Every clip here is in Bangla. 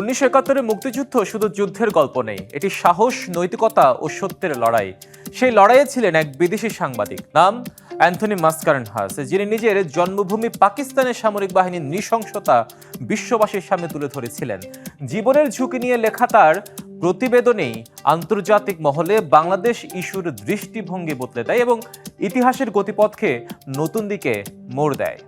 উনিশশো একাত্তরের মুক্তিযুদ্ধ শুধু যুদ্ধের গল্প নেই, এটি সাহস, নৈতিকতা ও সত্যের লড়াই। সেই লড়াইয়ে ছিলেন এক বিদেশি সাংবাদিক, নাম অ্যান্থনি মাস্কারেন হাস যিনি নিজের জন্মভূমি পাকিস্তানের সামরিক বাহিনীর নৃশংসতা বিশ্ববাসীর সামনে তুলে ধরেছিলেন। জীবনের ঝুঁকি নিয়ে লেখা তার প্রতিবেদনেই আন্তর্জাতিক মহলে বাংলাদেশ ইস্যুর দৃষ্টিভঙ্গি বদলে দেয় এবং ইতিহাসের গতিপথকে নতুন দিকে মোড় দেয়।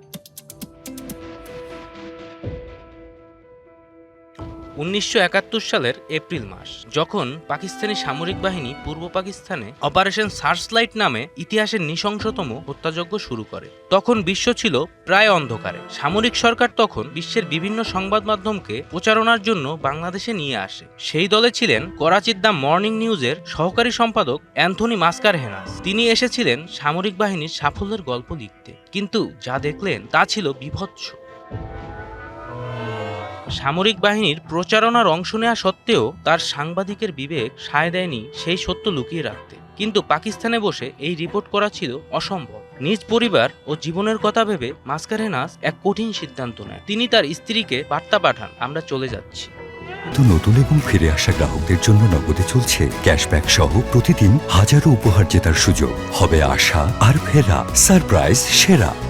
উনিশশো একাত্তর সালের এপ্রিল মাস, যখন পাকিস্তানি সামরিক বাহিনী পূর্ব পাকিস্তানে অপারেশন সার্চলাইট নামে ইতিহাসের নৃশংসতম হত্যাযজ্ঞ শুরু করে। তখন বিশ্ব ছিল প্রায় অন্ধকারে। সামরিক সরকার তখন বিশ্বের বিভিন্ন সংবাদ মাধ্যমকে প্রচারণার জন্য বাংলাদেশে নিয়ে আসে। সেই দলে ছিলেন করাচির দ্য মর্নিং নিউজের সহকারী সম্পাদক অ্যান্থনি মাস্কার হেনাস তিনি এসেছিলেন সামরিক বাহিনীর সাফল্যের গল্প লিখতে। কিন্তু যা দেখলেন তা ছিল বিভৎস। সামরিক বাহিনীর প্রচারণার অংশ নেওয়া সত্ত্বেও তার সাংবাদিকের বিবেক সায় দেয়নি সেই সত্য লুকিয়ে রাখতে। কিন্তু পাকিস্তানে বসে এই রিপোর্ট করা ছিল অসম্ভব। নিজ পরিবার ও জীবনের কথা ভেবে মাস্কারেনাস এক কঠিন সিদ্ধান্ত নেয়। তিনি তার স্ত্রীকে বার্তা পাঠান, আমরা চলে যাচ্ছি। তো নতুন এবং ফিরে আসা গ্রাহকদের জন্য নগদে চলছে ক্যাশব্যাক সহ প্রতিদিন হাজারো উপহার জেতার সুযোগ। হবে আশা আর ফেরা, সারপ্রাইজ, সেরা।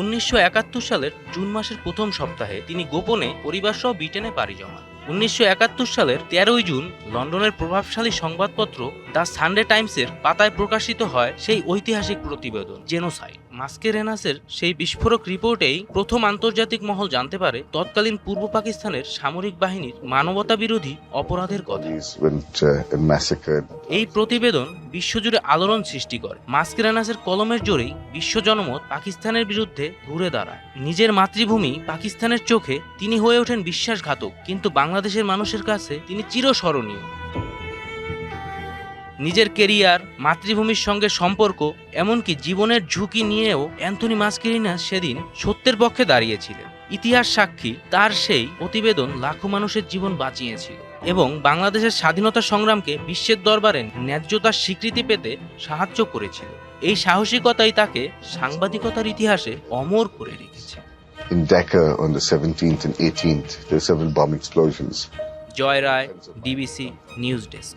উনিশশো একাত্তর সালের জুন মাসের প্রথম সপ্তাহে তিনি গোপনে পরিবারসহ ব্রিটেনে পাড়ি জমান। উনিশশো একাত্তর সালের তেরোই জুন লন্ডনের প্রভাবশালী সংবাদপত্র দ্য সানডে টাইমসের পাতায় প্রকাশিত হয় সেই ঐতিহাসিক প্রতিবেদন, জেনোসাইড। মাস্কেরেনাসের সেই বিস্ফোরক রিপোর্টেই প্রথম আন্তর্জাতিক মহল জানতে পারে তৎকালীন পূর্ব পাকিস্তানের সামরিক বাহিনীর মানবতা বিরোধী অপরাধের কথা। Uh, এই প্রতিবেদন বিশ্বজুড়ে আলোড়ন সৃষ্টি করে। মাস্কেরানাসের কলমের জোরেই বিশ্ব জনমত পাকিস্তানের বিরুদ্ধে ঘুরে দাঁড়ায়। নিজের মাতৃভূমি পাকিস্তানের চোখে তিনি হয়ে ওঠেন বিশ্বাসঘাতক কিন্তু বাংলাদেশের মানুষের কাছে তিনি চিরস্মরণীয়। নিজের কেরিয়ার মাতৃভূমির সঙ্গে সম্পর্ক এমনকি জীবনের ঝুঁকি নিয়েও অ্যান্থনি মাস্কেরিনাস সেদিন সত্যের পক্ষে দাঁড়িয়েছিলেন ইতিহাস সাক্ষী তার সেই প্রতিবেদন লাখো মানুষের জীবন বাঁচিয়েছিল এবং বাংলাদেশের স্বাধীনতা সংগ্রামকে বিশ্বের দরবারে ন্যায্যতার স্বীকৃতি পেতে সাহায্য করেছিল এই সাহসিকতাই তাকে সাংবাদিকতার ইতিহাসে অমর করে রেখেছে in Dhaka on the 17th and 18th. There were several bomb explosions. Joy Roy DBC news desk.